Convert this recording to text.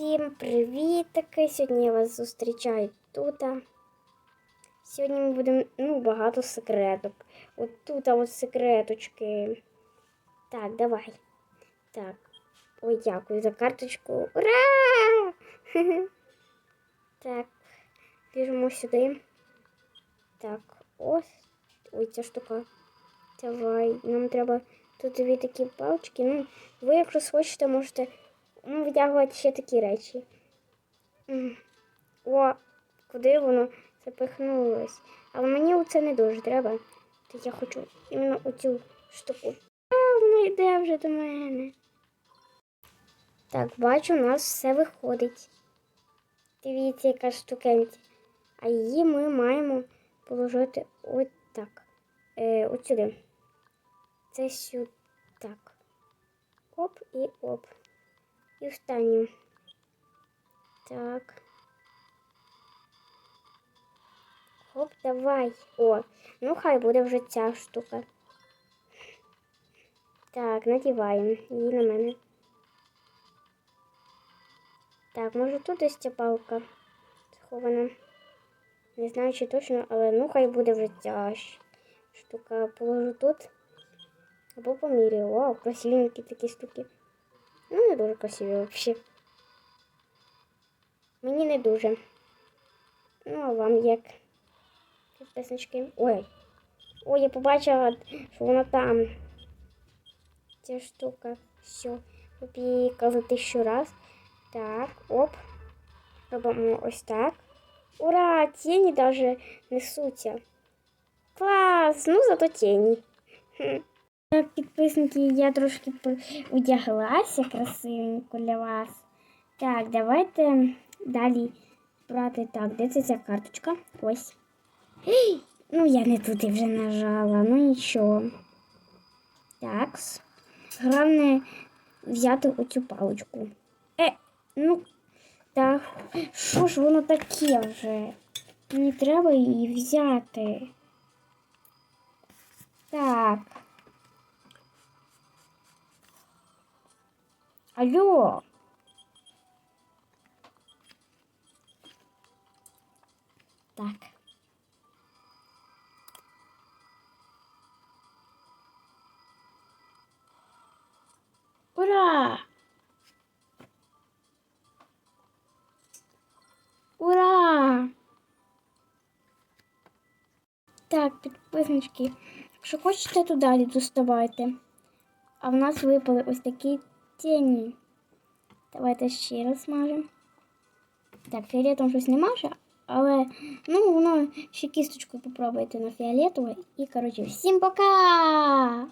Всім привітки! Сьогодні я вас зустрічаю тут. Сьогодні ми будемо ну, багато секреток. От тут от секреточки. Так, давай. Так. Ой, дякую за карточку. Ура! Так, біжимо сюди. Так, ось. Ой, ця штука. Давай. Нам треба тут дві такі палички. Ну, ви, якщо хочете, можете ну, витягувати ще такі речі. О, куди воно запихнулось? Але мені оце не дуже треба. То я хочу іменно оцю штуку. А, воно йде вже до мене. Так, бачу, у нас все виходить. Дивіться, яка штукенця. А її ми маємо положити ось так. Е, от сюди. Це сюди. Так. Оп і оп. І останню. Так. Хоп, давай. О, ну хай буде вже ця штука. Так, надіваємо її на мене. Так, може тут десь ця палка схована. Не знаю, чи точно, але ну хай буде вже ця щ- штука. Положу тут. Або поміряю. Вау, красивенькі такі штуки. Ну, не дуже красиві взагалі. Мені не дуже. Ну, а вам як? Підписнички. Ой. Ой, я побачила, що вона там. Ця штука. Все. Попікала тисячу раз. Так, оп. Робимо ось так. Ура! Тіні даже несуться. Клас! Ну, зато тіні. Підписники, я трошки одяглася красивенько для вас. Так, давайте далі брати. Так, де це ця карточка? Ось. Ну, я не туди вже нажала, ну нічого. Так. Головне взяти оцю паличку. Е, ну, так, що ж воно таке вже? Мені треба її взяти. Так. Алло. Так. Ура! Ура! Так, підписнички, якщо хочете, то далі доставайте. А в нас випали ось такі тіні. Давайте ще раз смажемо. Так, фіолетом щось не маже, але ну воно ще кісточкою попробуйте на фіолетове. І, коротше, всім пока!